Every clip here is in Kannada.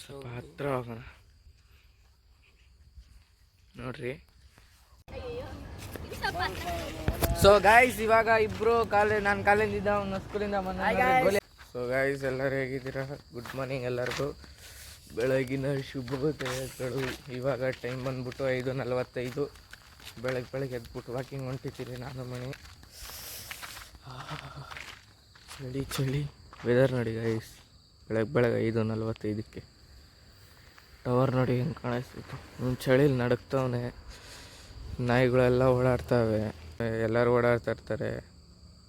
ಸ್ವಲ್ಪ ಹತ್ರ ಹೋಗೋಣ ನೋಡ್ರಿ. ಸೊ ಗಾಯ್ಸ್ ಇವಾಗ ಇಬ್ರು ಕಾಲೇಜ್ ನಾನು ಕಾಲೇಜಿಂದ ಅವ್ನ ಸ್ಕೂಲಿಂದ ಬಂದ ಸೊ ಗಾಯ್ಸ್ ಎಲ್ಲರೂ ಹೇಗಿದ್ದೀರಾ? ಗುಡ್ ಮಾರ್ನಿಂಗ್ ಎಲ್ಲರಿಗೂ. ಬೆಳಗಿನ ಶುಭೋದಯಗಳು ಇವಾಗ ಟೈಮ್ ಬಂದ್ಬಿಟ್ಟು ಐದು ನಲವತ್ತೈದು. ಬೆಳಗ್ಗೆ ಬೆಳಗ್ಗೆ ಎದ್ಬಿಟ್ಟು ವಾಕಿಂಗ್ ಹೊಂಟಿದ್ದೀರಿ ನಾನು ಮನೆ ಚಳಿ ಚಳಿ. ವೆದರ್ ನೋಡಿ ಗಾಯ್ಸ್ ಬೆಳಗ್ಗೆ ಬೆಳಗ್ಗೆ ಐದು ನಲವತ್ತೈದಕ್ಕೆ. ಟವರ್ ನೋಡಿ ಹೆಂಗೆ ಕಾಣಿಸ್ತಿತ್ತು. ಚಳಿಲಿ ನಡುಕ್ತವನೆ. ನಾಯಿಗಳೆಲ್ಲ ಓಡಾಡ್ತವೆ. ಎಲ್ಲರೂ ಓಡಾಡ್ತಾ ಇರ್ತಾರೆ.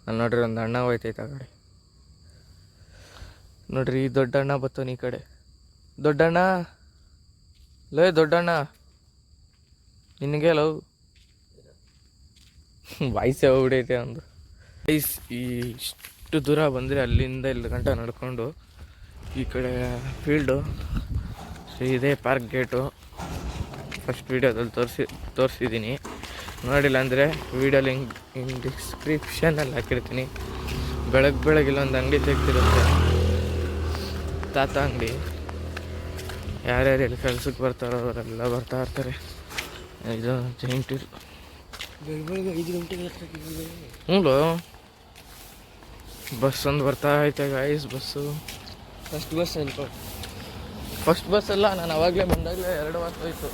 ಅಲ್ಲಿ ನೋಡ್ರಿ ಒಂದು ಅಣ್ಣ ಹೋಯ್ತೈತೆ ಆ ಕಡೆ. ನೋಡ್ರಿ ಈ ದೊಡ್ಡ ಅಣ್ಣ ಬತ್ತವನು ಈ ಕಡೆ. ದೊಡ್ಡಣ್ಣ ಲೇ ದೊಡ್ಡಣ್ಣ ನಿನಗೆ ಲವ್. ವಾಯ್ಸೇ ಹೋಗ್ಬಿಡೈತೆ ಒಂದು ಐಸ್ ಈ ಇಷ್ಟು ದೂರ ಬಂದರೆ ಅಲ್ಲಿಂದ ಇಲ್ಲಿ ಗಂಟ ನಡ್ಕೊಂಡು ಈ ಕಡೆ ಫೀಲ್ಡು ಇದೇ ಪಾರ್ಕ್ ಗೇಟು ಫಸ್ಟ್ ವೀಡಿಯೋದಲ್ಲಿ ತೋರಿಸಿ ತೋರಿಸಿದ್ದೀನಿ ನೋಡಿಲ್ಲ ಅಂದರೆ ವೀಡಿಯೋಲಿ ಹಿಂಗೆ ಹಿಂಗೆ ಡಿಸ್ಕ್ರಿಪ್ಷನಲ್ಲಿ ಹಾಕಿರ್ತೀನಿ. ಬೆಳಗ್ಗೆ ಬೆಳಗ್ಗೆ ಇಲ್ಲೊಂದು ಅಂಗಡಿ ತೆಗ್ದಿರುತ್ತೆ. ತಾತ ಅಂಗಡಿ. ಯಾರ್ಯಾರು ಎಲ್ಲಿ ಕೆಲ್ಸಕ್ಕೆ ಬರ್ತಾರೋ ಅವರೆಲ್ಲ ಬರ್ತಾ ಇರ್ತಾರೆ. ಇದು ಜೈಂಟ್ ಹ್ಞೂ ಬಸ್ ಒಂದು ಬರ್ತಾ ಐತೆ ಗಾಯ್ಸ್ ಬಸ್ಸು. ಫಸ್ಟ್ ಬಸ್ ಅನ್ಕೊ ಫಸ್ಟ್ ಬಸ್ ಅಲ್ಲ, ನಾನು ಅವಾಗಲೇ ಬಂದಾಗಲೇ ಎರಡು ಬಸ್ ಹೋಯ್ತು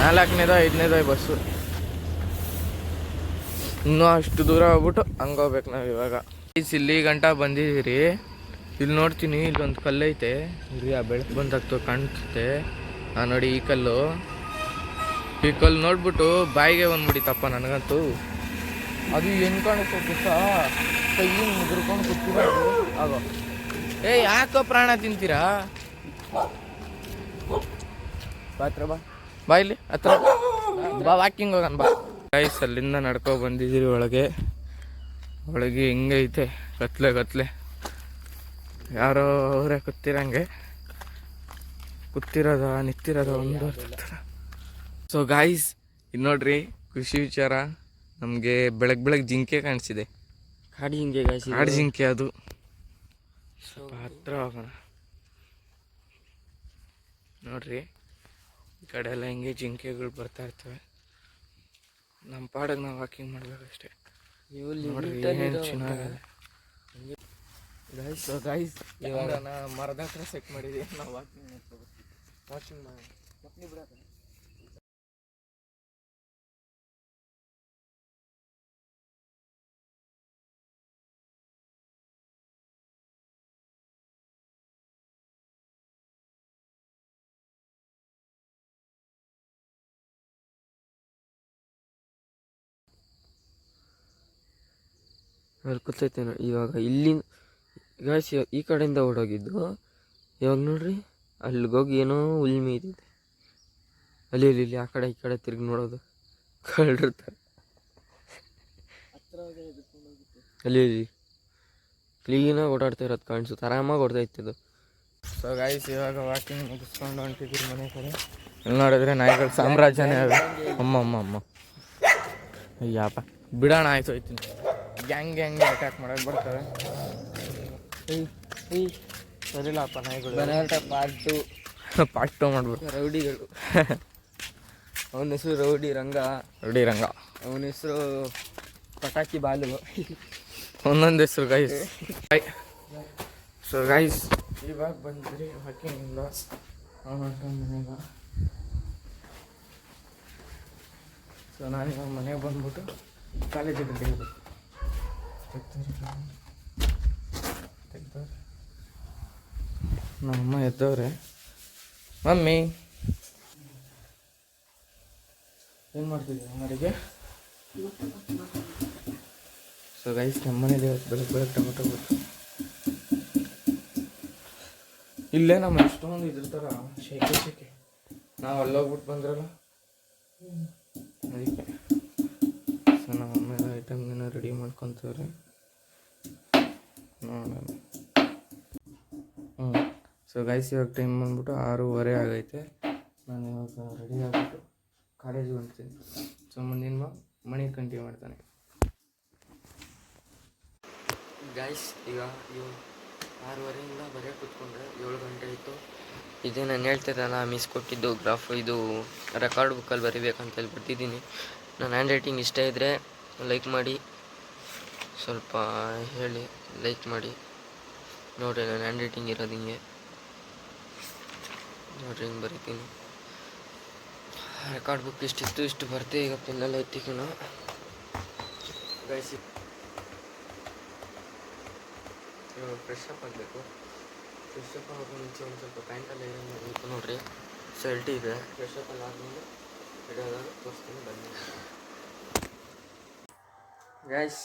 ನಾಲ್ಕನೇದ, ಐದನೇದ ಬಸ್ಸು ಇನ್ನೂ ಅಷ್ಟು ದೂರ ಹೋಗ್ಬಿಟ್ಟು ಹಂಗೆ ಹೋಗ್ಬೇಕು ನಾವು ಇವಾಗ. ಇಲ್ಲಿ ಗಂಟ ಬಂದಿದ್ದೀರಿ. ಇಲ್ಲಿ ನೋಡ್ತೀನಿ ಇಲ್ಲೊಂದು ಕಲ್ಲೈತೆ ಇಲ್ಲಿ ಆ ಬೆಳಕು ಬಂದಾಗ್ತು ಕಾಣಿಸುತ್ತೆ ಆ ನೋಡಿ ಈ ಕಲ್ಲು. ಈ ಕಲ್ಲು ನೋಡ್ಬಿಟ್ಟು ಬಾಯಿಗೆ ಬಂದ್ಬಿಟ್ಟಿತ್ತಪ್ಪ ನನಗಂತೂ. ಅದು ಹೆಂಗ್ ಕಾಣಿಸ್ತದೆ ಗೊತ್ತಾ? ಮುದ್ರಕೊಂಡು ಕೂತಿರೋದು. ಆಗೋ. ಏ ಯಾಕೋ ಪ್ರಾಣ ತಿಂತೀರಾ? ಬಾ ಹತ್ರ ಬಾ. ಬಾ ಇಲ್ಲಿ ಹತ್ರ ಬಾ. ವಾಕಿಂಗ್ ಹೋಗೋಣ ಬಾ. ಗೈಸ್ ಅಲ್ಲಿಂದ ನಡ್ಕೊ ಬಂದಿದ್ದೀರಿ ಒಳಗೆ. ಒಳಗೆ ಹೆಂಗೈತೆ? ಕತ್ಲೆ ಕತ್ಲೆ ಯಾರೋ ಅವರೇ ಕೂತಿರಂಗೆ. ಕೂತಿರೋದ ನಿಂತಿರೋದ ಒಂದು ಸೊ ಗಾಯ್ಸ್ ಇದು ನೋಡ್ರಿ ಖುಷಿ ವಿಚಾರ. ನಮಗೆ ಬೆಳಗ್ಗೆ ಬೆಳಗ್ಗೆ ಜಿಂಕೆ ಕಾಣಿಸಿದೆ. ಕಾಡಿ ಜಿಂಕೆ ಗಾಯ್ಸ್ ಕಾಡು ಜಿಂಕೆ ಅದು. ಸ್ವಲ್ಪ ಹತ್ರ ಹೋಗೋಣ ನೋಡ್ರಿ ಈ ಕಡೆ ಎಲ್ಲ ಹಿಂಗೆ ಜಿಂಕೆಗಳು ಬರ್ತಾ ಇರ್ತವೆ. ನಮ್ಮ ಪಾಡಗ್ ನಾವು ವಾಕಿಂಗ್ ಮಾಡ್ಬೇಕಷ್ಟೇ ನೋಡ್ರಿ ಏನು ಚೆನ್ನಾಗಿದೆ ಗೈಸ್ ಗೈಸ್ ಇವಾಗ ನಾ ಮರದ ಹತ್ರ ಸೆಟ್ ಮಾಡಿದ್ದೀವಿ ನಾವು ವಾಕಿಂಗ್ ಮಾಡ್ಕೋಬೇಕು ವಾಕಿಂಗ್ ಮಾಡಿ. ಚಪ್ಲಿ ಬಿಡಕ್ಕೆ ಅಲ್ಲಿ ಕೂತೈತೆ ನೋಡಿ ಇವಾಗ ಇಲ್ಲಿ ಗಾಯ್ಸ್ ಈ ಕಡೆಯಿಂದ ಓಡೋಗಿದ್ದು, ಇವಾಗ ನೋಡ್ರಿ ಅಲ್ಲಿಗೋಗಿ ಏನೋ ಹುಲ್ ಇದ್ದಿದೆ ಅಲ್ಲಿ ಇಲ್ಲಿ ಇಲ್ಲಿ ಆ ಕಡೆ, ಈ ಕಡೆ ತಿರುಗಿ ನೋಡೋದು. ಕಳ್ರಿರ್ತಾರೆ ಅಲ್ಲಿ ಇಲ್ಲಿ ಕ್ಲೀನಾಗಿ ಓಡಾಡ್ತಾ ಇರೋದು ಕಾಣಿಸುತ್ತೆ. ಆರಾಮಾಗಿ ಓಡ್ತಾ ಅದು ಸೊ ಗಾಯ್ಸ್ ಇವಾಗ ವಾಕಿಂಗ್ ಮುಗಿಸ್ಕೊಂಡು ಹೊಂಟಿದ್ರು ಮನೆ ಕಡೆ. ಇಲ್ಲಿ ನೋಡಿದ್ರೆ ನಾಯಿಗಳ ಸಾಮ್ರಾಜ್ಯನೇ ಅಮ್ಮ ಅಮ್ಮ ಅಮ್ಮ. ಅಯ್ಯಪ್ಪ. ಬಿಡೋಣ, ಆಯ್ತು ಹೋಯ್ತೀನಿ ಗ್ಯಾಂಗ್ ಗ್ಯಾಂಗ್ ಅಟ್ಯಾಕ್ ಮಾಡೋಕೆ ಬರ್ತವೆ ಸರಿಲ್ಲಪ್ಪ ನಾಯಿಗಳು. ಬನಾಟ ಪಾರ್ಟ್ ಟು ಪಾಟ್ಟು ಮಾಡ್ಬಿಟ್ಟು ರೌಡಿಗಳು. ಅವನ ಹೆಸರು ರೌಡಿ ರಂಗ. ರೌಡಿ ರಂಗ. ಅವನ ಹೆಸರು ಪಟಾಕಿ ಬಾಲು. ಒಂದೊಂದು ಹೆಸರು ಗೈಸ್ ಸೊ ಗೈಸ್ ಇವಾಗ ಬಂದ್ರಿ ವಾಕಿಂಗಿಂದ ಮನೆಗೆ. ಸೊ ನಾನು ಮನೆಗೆ ಬಂದ್ಬಿಟ್ಟು ಕಾಲೇಜಿಗೆ ತೆಗ್ದವ್ರೆ ನಮ್ಮಮ್ಮ ಎದ್ದವ್ರೆ. ಮಮ್ಮಿ. ಏನು ಮಾಡ್ತಿದ್ದೀವಿ ಅಡುಗೆ ಸೊ ಗೈಸ್ ನಮ್ಮ ಮನೇಲಿ ಇವತ್ತು ಬೆಳಗ್ಗೆ ಬೆಳಗ್ಗೆ ಟೊಮೆಟೊ ಇಲ್ಲೇ ನಮ್ಮ ಎಷ್ಟೊಂದು ಇದ್ರ ಶೇಕೆ ಶೇಕೆ ನಾವು ಅಲ್ಲೋಗ್ಬಿಟ್ಟು ಬಂದ್ರಲ್ಲ. ಅದಕ್ಕೆ. ಸೊ ನಮ್ಮ ಅಮ್ಮ ಐಟಮ್ ಏನೋ ರೆಡಿ ಮಾಡ್ಕೊತವ್ರೆ. ನೋಡೋಣ ಹ್ಞೂ ಸೊ ಗೈಸ್ ಇವಾಗ ಟೈಮ್ ಬಂದ್ಬಿಟ್ಟು ಆರೂವರೆ ಆಗೈತೆ. ನಾನು ಇವಾಗ ರೆಡಿ ಆಗಿಬಿಟ್ಟು ಕಾಲೇಜಿಗೆ ಹೊಂಟ್ತೀನಿ. ಸೊ ಮುಂದಿನ ಮಣಿ ಕಂಟಿನ್ಯೂ ಮಾಡ್ತಾನೆ. ಗೈಸ್ ಈಗ ಇವ್ ಆರೂವರೆಯಿಂದ ಬರೆಯ ಕೂತ್ಕೊಂಡ್ರೆ ಏಳು ಗಂಟೆ ಆಯಿತು. ಇದೇ ನಾನು ಹೇಳ್ತಿದ್ದಲ್ಲ ಮಿಸ್ ಕೊಟ್ಟಿದ್ದು ಗ್ರಾಫ್ ಇದು ರೆಕಾರ್ಡ್ ಬುಕ್ಕಲ್ಲಿ ಬರೀಬೇಕಂತ ಹೇಳಿ ಬರ್ತಿದ್ದೀನಿ ನನ್ನ ಹ್ಯಾಂಡ್ ರೈಟಿಂಗ್ ಇಷ್ಟ ಇದ್ದರೆ ಲೈಕ್ ಮಾಡಿ. ಸ್ವಲ್ಪ ಹೇಳಿ. ಲೈಕ್ ಮಾಡಿ. ನೋಡಿರಿ ನಾನು ಹ್ಯಾಂಡ್ ರೈಟಿಂಗ್ ಇರೋದು ಹಿಂಗೆ. ನೋಡ್ರಿ ಹಿಂಗೆ ಬರಿತೀನಿ. ರೆಕಾರ್ಡ್ ಬುಕ್ ಇಷ್ಟಿತ್ತು ಇಷ್ಟು ಬರ್ತೆ ಈಗ ಪೆನ್ನೆಲ್ಲ ಗಾಯ್ಸಿ ಇವಾಗ ಫ್ರೆಶ್ ಅಪ್ ಆಗಬೇಕು. ಫ್ರೆಶ್ ಅಪ್ ಆಗೋ ಮುಂಚೆ ಒಂದು ಸ್ವಲ್ಪ ಪ್ಯಾಂಟೆಲ್ಲ ಐರನ್ ಮಾಡಬೇಕು ನೋಡ್ರಿ. ಶರ್ಟ್ ಇದೆ. ಫ್ರೆಶ್ ಅಪ್ ಎಲ್ಲ ಆದಮೇಲೆ ಇಡೋದಾಗ ತೋರಿಸ್ತೀನಿ, ಬನ್ನಿ. ಗಾಯ್ಸ್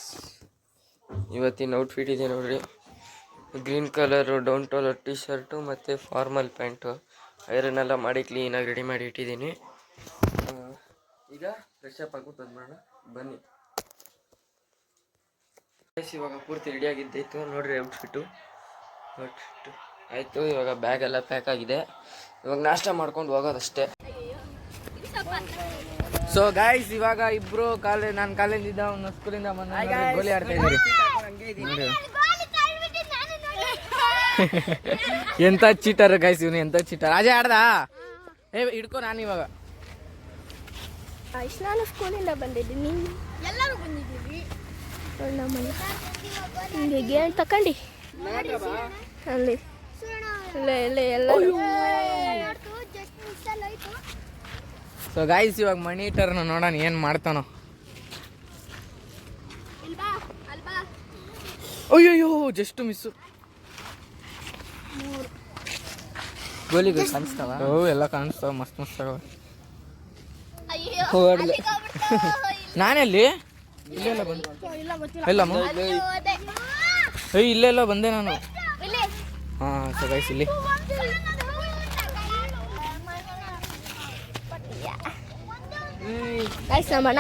ಇವತ್ತಿನ ಔಟ್ಫಿಟ್ ಇದೆ ನೋಡ್ರಿ. ಗ್ರೀನ್ ಕಲರು ಡೌನ್ ಟೋಲರ್ ಟಿ ಶರ್ಟು ಮತ್ತು ಫಾರ್ಮಲ್ ಪ್ಯಾಂಟು ಐರನ್ ಎಲ್ಲ ಮಾಡಿ ಕ್ಲೀನಾಗಿ ರೆಡಿ ಮಾಡಿ ಇಟ್ಟಿದ್ದೀನಿ. ಈಗ ಫ್ರೆಶ್ ಅಪ್ ಆಗ್ಬಿಟ್ಟು ಬಂದ್ಬಿಡೋಣ ಬನ್ನಿ. ಗೈಸ್ ಇವಾಗ ಪೂರ್ತಿ ರೆಡಿ ಆಗಿದ್ದಾಯ್ತು. ನೋಡ್ರಿ ಔಟ್ಫಿಟ್ಟು ಔಟ್ಫಿಟ್ಟು ಆಯಿತು ಇವಾಗ ಬ್ಯಾಗ್ ಎಲ್ಲ ಪ್ಯಾಕ್ ಆಗಿದೆ. ಇವಾಗ ನಾಷ್ಟ ಮಾಡ್ಕೊಂಡು ಹೋಗೋದಷ್ಟೇ ಸೊ ಗಾಯ್ಸ್ ಇವಾಗ ಇಬ್ರು ಕಾಲೇಜ್ ನಾನು ಕಾಲೇಜಿಂದ ಒಂದು ಸ್ಕೂಲಿಂದ ಬಂದ ಗೋಲಿ ಆಡ್ತಾ ಇದ್ದೀರಿ ನೋಡಿ. ಎಂತ ಚೀಟರ್ ಗೈಸ್ ಇವನು ಎಂತ ಚೀಟರ್ ಅಜಯ್ ಆಡ್ದ? ಏ ಹಿಡ್ಕೊ ನಾನು ಇವಾಗ. ನಾನು ಸ್ಕೂಲಿಂದ ಬಂದಿದ್ದೀನಿ ಎಲ್ಲರೂ ಬಂದಿದ್ದೀವಿ. ಗೇಮ್ ತಕೊಂಡಿ. ಅಲ್ಲಿ. ಇಲ್ಲೇ ಇಲ್ಲೇ ಎಲ್ಲ ಸೊ ಗಾಯ್ಸ್ ಇವಾಗ ಮಣಿ ಟರ್ನ್ ನೋಡೋಣ ಏನು ಮಾಡ್ತಾನೋ. ಅಯ್ಯಯ್ಯೋ ಜಸ್ಟ್ ಮಿಸ್ಸು ಗೋಲಿಗಳು ಕಾಣಿಸ್ತಾವ ಓ ಎಲ್ಲ ಕಾಣಿಸ್ತಾವ ಮಸ್ತ್ ಮಸ್ತ್ ಆಗವ ಹೊಡ್ಲೆ. ನಾನೆಲ್ಲಿ ಇಲ್ಲೆಲ್ಲ ಬಂದೆ ಇಲ್ಲಮ್ಮ ಏಯ್ ಇಲ್ಲೆಲ್ಲ ಬಂದೆ ನಾನು ಹಾಂ ಸೊ ಗೈಸ್ ಇಲ್ಲಿ ಆಯ್ತು ನಮ್ಮ ಅಣ್ಣ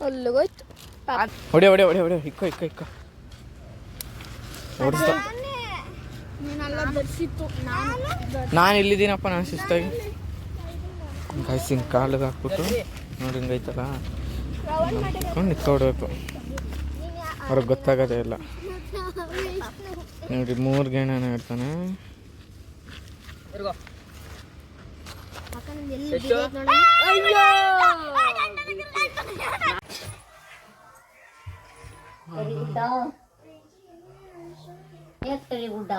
ಅಲ್ಲಿಗೋಯ್ತು ಹೊಡೆ ಹೊಡೆ ಹೊಡೆ ಹೊಡೆ ಇಕ್ಕೋ ಇಕ್ಕೋ ಇಕ್ಕೋ ಓಡಿಸ್ತಾ ನಾನು ಇಲ್ಲಿದ್ದೀನಪ್ಪ ನಾನು ಶಿಸ್ತಾಗಿ ಹಿಂಗೆ ಕಾಲಿಗೆ ಹಾಕ್ಬಿಟ್ಟು ನೋಡಿ ಹಿಂಗೈತಲ್ಲ ನಿಂತ್ಕೊಂಡು ನಿಂತ್ಕೊಡ್ಬೇಕು ಅವ್ರಿಗೆ ಗೊತ್ತಾಗೋದೇ ಇಲ್ಲ ನೋಡಿ ಮೂರು ಗೇಣನ ಇರ್ತಾನೆ ಗುಡ್ಡ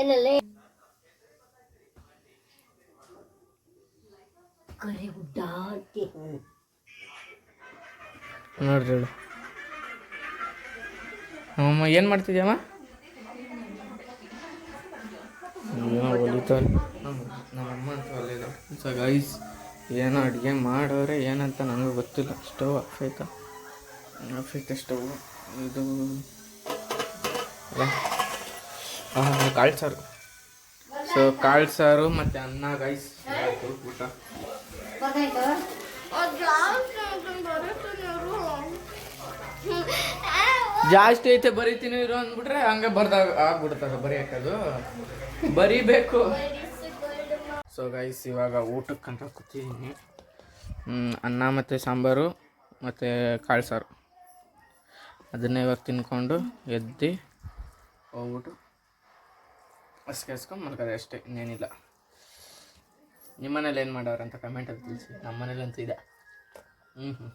ಎಲ್ಲಲ್ಲಿ ಕರಿಗುಡ್ಡ ಅಂತೆ ನೋಡ್ರಿ ಹೇಳು. ನಮ್ಮಮ್ಮ ಏನು ಮಾಡ್ತಿದ್ಯಮ್ಮ? ನಮ್ಮಮ್ಮ ಅಂತ ಹೊಲಿದ. ಸೊ ಗೈಸ್ ಏನೋ ಅಡುಗೆ ಮಾಡೋರೆ ಏನಂತ ನನಗೂ ಗೊತ್ತಿಲ್ಲ. ಸ್ಟವ್ ಆಫ್ ಆಯ್ತಾ ಆಫ್ ಐತೆ ಸ್ಟವ್ ಇದು ಕಾಳು ಸಾರು. ಸೊ ಕಾಳು ಸಾರು ಮತ್ತು ಅನ್ನ ಗೈಸ್ ಊಟ. ಜಾಸ್ತಿ ಐತೆ ಬರಿತೀನಿ ಇರು ಅಂದ್ಬಿಟ್ರೆ ಹಂಗೆ ಬರ್ದಾಗ ಆಗ್ಬಿಡ್ತಾರೆ ಬರೆಯೋಕ್ಕದು ಬರಿಬೇಕು. ಸೊ ಗೈಸ್ ಇವಾಗ ಊಟಕ್ಕಂತ ಕೂತಿದ್ದೀನಿ ಅನ್ನ ಮತ್ತು ಸಾಂಬಾರು ಮತ್ತು ಕಾಳು ಸಾರು. ಅದನ್ನೇ ಇವಾಗ ತಿನ್ಕೊಂಡು ಎದ್ದು ಹೋಗ್ಬಿಟ್ಟು ಹಸ್ಕೆ ಹಸ್ಕೊಂಡು ಮಲ್ಕೋದೆ ಅಷ್ಟೇ, ಇನ್ನೇನಿಲ್ಲ. ನಿಮ್ಮ ಮನೇಲಿ ಏನು ಮಾಡೋರು ಅಂತ ಕಮೆಂಟಲ್ಲಿ ತಿಳಿಸಿ ನಮ್ಮ ಮನೇಲಂತೂ ಇದೆ ಹ್ಞೂ ಹ್ಞೂ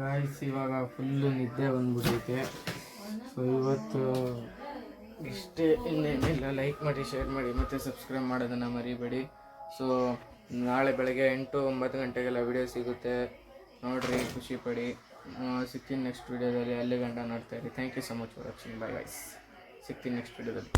ಗಾಯ್ಸ್ ಇವಾಗ ಫುಲ್ಲು ನಿದ್ದೆ ಬಂದ್ಬಿಟ್ಟೈತೆ ಸೊ ಇವತ್ತು ಇಷ್ಟೇ, ಇನ್ನೇನಿಲ್ಲ. ಲೈಕ್ ಮಾಡಿ ಶೇರ್ ಮಾಡಿ, ಮತ್ತು ಸಬ್ಸ್ಕ್ರೈಬ್ ಮಾಡೋದನ್ನು ಮರಿಬೇಡಿ. ಸೊ ನಾಳೆ ಬೆಳಗ್ಗೆ ಎಂಟು ಒಂಬತ್ತು ಗಂಟೆಗೆಲ್ಲ ವಿಡಿಯೋ ಸಿಗುತ್ತೆ. ನೋಡಿರಿ, ಖುಷಿ ಪಡಿ. ಸಿಗ್ತೀನಿ ನೆಕ್ಸ್ಟ್ ವಿಡಿಯೋದಲ್ಲಿ ಅಲ್ಲಿ. ಗಂಟ ನೋಡ್ತಾ ಇರಿ. Thank you so much for watching bye guys ಸಿಗ್ತೀನಿ ನೆಕ್ಸ್ಟ್ ವಿಡಿಯೋದಲ್ಲಿ